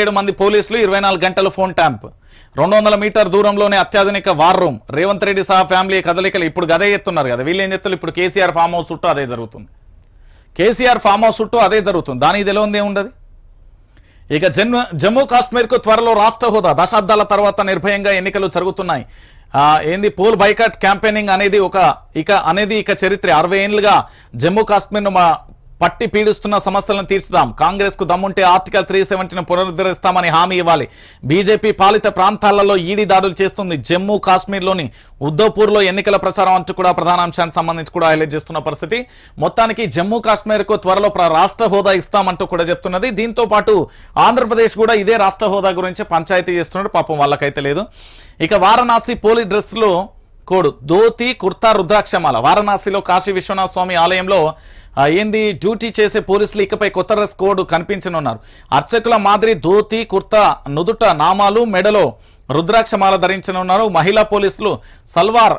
ఏడు మంది పోలీసులు ఇరవై గంటలు ఫోన్ ట్యాంప్. రెండు వందల మీటర్ దూరంలోనే అత్యాధునిక వార్ రూమ్. రేవంత్ రెడ్డి సహా ఫ్యామిలీ కదలికలు ఇప్పుడు గదే ఎత్తున్నారు కదా. వీళ్ళు ఏం చెప్తారు ఇప్పుడు కేసీఆర్ ఫామ్ హౌస్ చుట్టూ అదే జరుగుతుంది. కేసీఆర్ ఫామ్ హౌస్ చుట్టూ అదే జరుగుతుంది. దానికి తెలియంది ఏముండదు? ఇక జన్మ జమ్మూ కాశ్మీర్కు త్వరలో రాష్ట్ర హోదా. దశాబ్దాల తర్వాత నిర్భయంగా ఎన్నికలు జరుగుతున్నాయి. ఏంది? పోల్ బైకాట్ క్యాంపెయినింగ్ అనేది ఒక ఇక అనేది ఇక చరిత్ర. అరవై ఏళ్ళుగా జమ్మూ కాశ్మీర్ను మా పట్టి పీడిస్తున్న సమస్యలను తీర్చుదాం. కాంగ్రెస్కు దమ్ముంటే ఆర్టికల్ త్రీ సెవెంటీని పునరుద్ధరిస్తామని హామీ ఇవ్వాలి. బీజేపీ పాలిత ప్రాంతాలలో ఈడీ దాడులు చేస్తుంది. జమ్మూ కాశ్మీర్లోని ఉద్దవ్పూర్లో ఎన్నికల ప్రచారం అంటూ కూడా ప్రధాన అంశానికి సంబంధించి కూడా హైలైట్ చేస్తున్న పరిస్థితి. మొత్తానికి జమ్మూ కాశ్మీర్కు త్వరలో ప్ర- రాష్ట్ర హోదా ఇస్తామంటూ కూడా చెప్తున్నది. దీంతో పాటు ఆంధ్రప్రదేశ్ కూడా ఇదే రాష్ట్ర హోదా గురించి పంచాయతీ చేస్తున్నాడు. పాపం వాళ్ళకైతే లేదు. ఇక వారణాసి పోలీస్ డ్రెస్లో కోడు. ధోతి కుర్తా రుద్రాక్షమాల. వారణాసిలో కాశీ విశ్వనాథ స్వామి ఆలయంలో ఏంది డ్యూటీ చేసే పోలీసులు ఇకపై కొత్త డ్రెస్ కోడ్ కనిపించనున్నారు. అర్చకుల మాదిరి ధోతి కుర్తా నుదుట నామాలు మెడలో రుద్రాక్షమాల ధరించనున్నారు. మహిళా పోలీసులు సల్వార్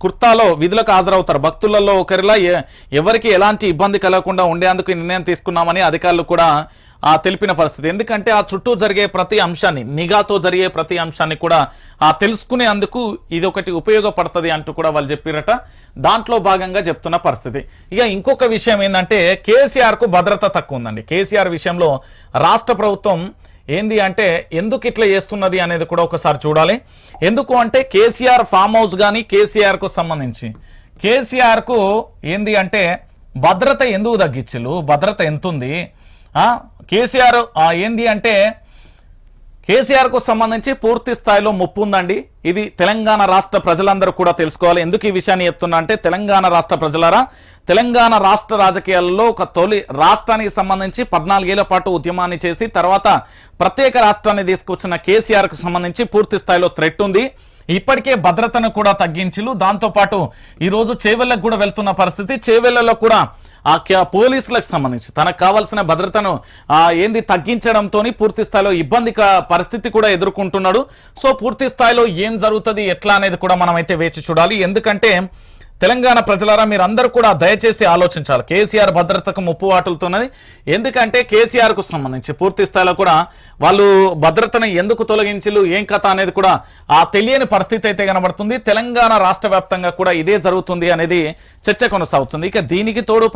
కుర్తాలో విధులకు హాజరవుతారు. భక్తులలో ఒకరిలా ఎ- ఎవరికి ఎలాంటి ఇబ్బంది కలగకుండా ఉండేందుకు నిర్ణయం తీసుకున్నామని అధికారులు కూడా ఆ, తెలిపిన పరిస్థితి. ఎందుకంటే ఆ చుట్టూ జరిగే ప్రతి అంశాన్ని నిఘాతో జరిగే ప్రతి అంశాన్ని కూడా ఆ తెలుసుకునేందుకు ఇది ఒకటి ఉపయోగపడుతుంది అంటూ కూడా వాళ్ళు చెప్పిరట. దాంట్లో భాగంగా చెప్తున్న పరిస్థితి. ఇక ఇంకొక విషయం ఏంటంటే కేసీఆర్కు భద్రత తక్కువ ఉందండి. కేసీఆర్ విషయంలో రాష్ట్ర ప్రభుత్వం ఏంది అంటే ఎందుకు ఇట్లా చేస్తున్నది అనేది కూడా ఒకసారి చూడాలి. ఎందుకు అంటే కేసీఆర్ ఫామ్ హౌస్ కానీ కేసీఆర్కు సంబంధించి. కేసీఆర్కు ఏంది అంటే భద్రత ఎందుకు తగ్గించలు భద్రత ఎంతుంది? కేసీఆర్ ఏంది అంటే కేసీఆర్కు సంబంధించి పూర్తి స్థాయిలో ముప్పు ఉందండి. ఇది తెలంగాణ రాష్ట్ర ప్రజలందరూ కూడా తెలుసుకోవాలి. ఎందుకు ఈ విషయాన్ని చెప్తున్నా అంటే తెలంగాణ రాష్ట్ర ప్రజలారా తెలంగాణ రాష్ట్ర రాజకీయాల్లో ఒక తొలి రాష్ట్రానికి సంబంధించి పద్నాలుగేళ్ళ పాటు ఉద్యమాన్ని చేసి తర్వాత ప్రత్యేక రాష్ట్రాన్ని తీసుకొచ్చిన కేసీఆర్కు సంబంధించి పూర్తి స్థాయిలో థ్రెట్ ఉంది. ఇప్పటికే భద్రతను కూడా తగ్గించిలు దాంతోపాటు ఈరోజు రోజు చేవెళ్ళకు కూడా వెళ్తున్న పరిస్థితి. చేవెళ్ళలో కూడా ఆ పోలీసులకు సంబంధించి తనకు కావాల్సిన భద్రతను ఏంది తగ్గించడంతో పూర్తి స్థాయిలో ఇబ్బంది పరిస్థితి కూడా ఎదుర్కొంటున్నాడు. సో పూర్తి స్థాయిలో ఏం జరుగుతుంది ఎట్లా అనేది కూడా మనం అయితే వేచి చూడాలి. ఎందుకంటే తెలంగాణ ప్రజలారా మీరందరూ కూడా దయచేసి ఆలోచించాలి. కేసీఆర్ భద్రతకు ముప్పు వాటులుతున్నది ఎందుకంటే కేసీఆర్కు సంబంధించి పూర్తి స్థాయిలో కూడా వాళ్ళు భద్రతను ఎందుకు తొలగించలు ఏం కథ అనేది కూడా ఆ తెలియని పరిస్థితి అయితే కనబడుతుంది. తెలంగాణ రాష్ట్ర వ్యాప్తంగా కూడా ఇదే జరుగుతుంది అనేది చర్చ కొనసాగుతుంది. ఇక దీనికి తోడు